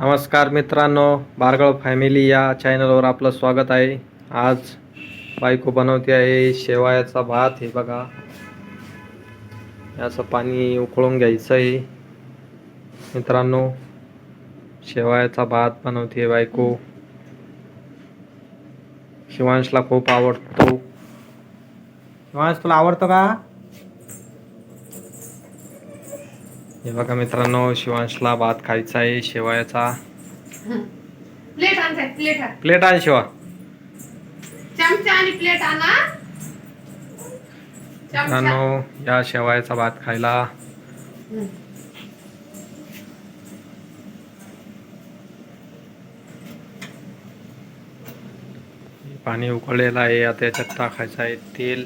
नमस्कार मित्रांनो बारगळ फॅमिली या चॅनलवर आपलं स्वागत आहे. आज बायको बनवते आहे शेवायाचा भात हे बघा. याचं पाणी उकळून घ्यायचं आहे. मित्रांनो शेवायाचा भात बनवते बायको. शिवांशला खूप आवडतो. शिवांश तुला आवडतो का? हे बघा मित्रांनो शिवांशला भात खायचा आहे शेवायाचा. प्लेट आणताय प्लेट आण. प्लेट आण शिवा. चमचा आणि प्लेट आणा. चमचा. मित्रांनो या शेवायाचा भात खायला. हं. पाणी उकळलेलं आहे आता याच्यात टाकायचं आहे तेल.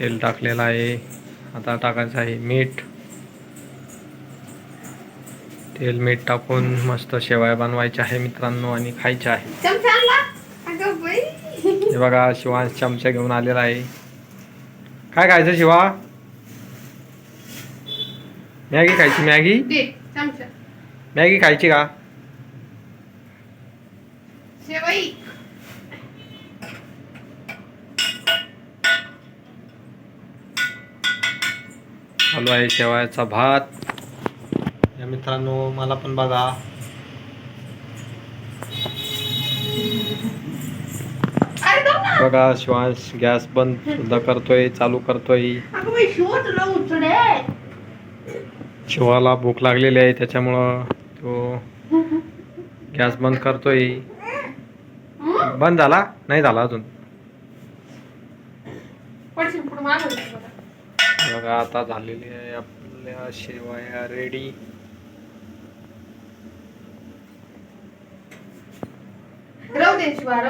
तेल टाकलेलं आहे. आता टाकायचं आहे मीठ. तेल मीठ टाकून मस्त शेवाया बनवायच्या आहे मित्रांनो आणि खायच्या आहे. हे बघा शिवांश चमचा घेऊन आलेला आहे. काय खायचं शिवा? मॅगी खायची मॅगी? मॅगी खायची का? चालू आहे शेवायाचा भात. या मित्रांनो मला पण बघा. बघा शिवांश गॅस बंद सुद्धा करतोय चालू करतोय. शिवाला भूक लागलेली आहे त्याच्यामुळं तो गॅस बंद करतोय. बंद झाला? नाही झाला अजून. बघा. आता झालेली आहे आपल्या शेवाया रेडी राहू दे शिवा